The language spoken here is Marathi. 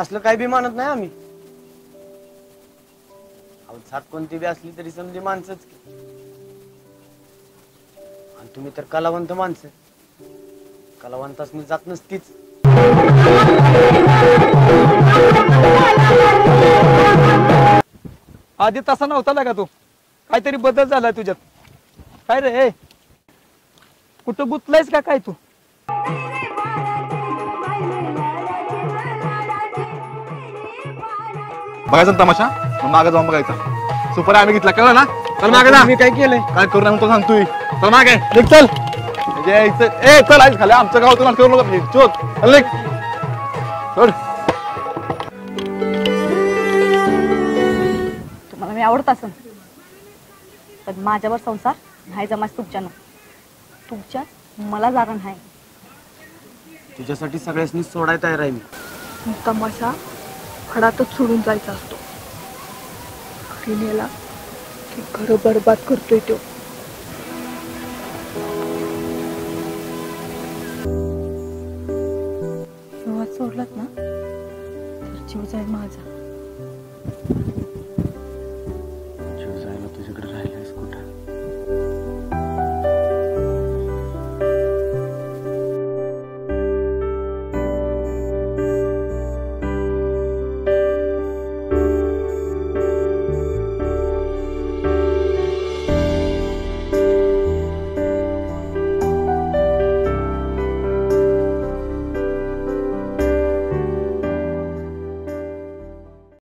असलं काय बी मानत नाही आम्ही. अहो सात कोणती बी असली तरी समजी माणसंच की. आणि तुम्ही तर कलावंत माणसं कलावंतासनी जात नसतीच. आधी तसा नव्हता का तू. काहीतरी बदल झालाय तुझ्यात. काय रे कुठं गुतलायस का काय तू? बघायचा ना तमाशा? मग मागे जाऊन बघायचा. सुपर आम्ही घेतला कळलं ना? चल मागे ना मी काय केलंय? काय करू नये तो सांगतोय. चल मागे. निघ चल. म्हणजे इथं- ए चल आज खाली आमचं गाव तुम्हाला करू नका चोत चल. निघ. सोड तुम्हाला मी आवडत असन पण माझ्यावर संसार नाही जमाच तुमच्यानं. तुमच्या मला जागा नाही. तुझ्यासाठी सगळ्यांनी सोडाय तयार आहे मी. तमाशा फडातच सोडून जायचा. असतो घरी की खरं बरबाद करतोय तो. सुरुवात सोडलात ना? तर जीव जाईल माझा.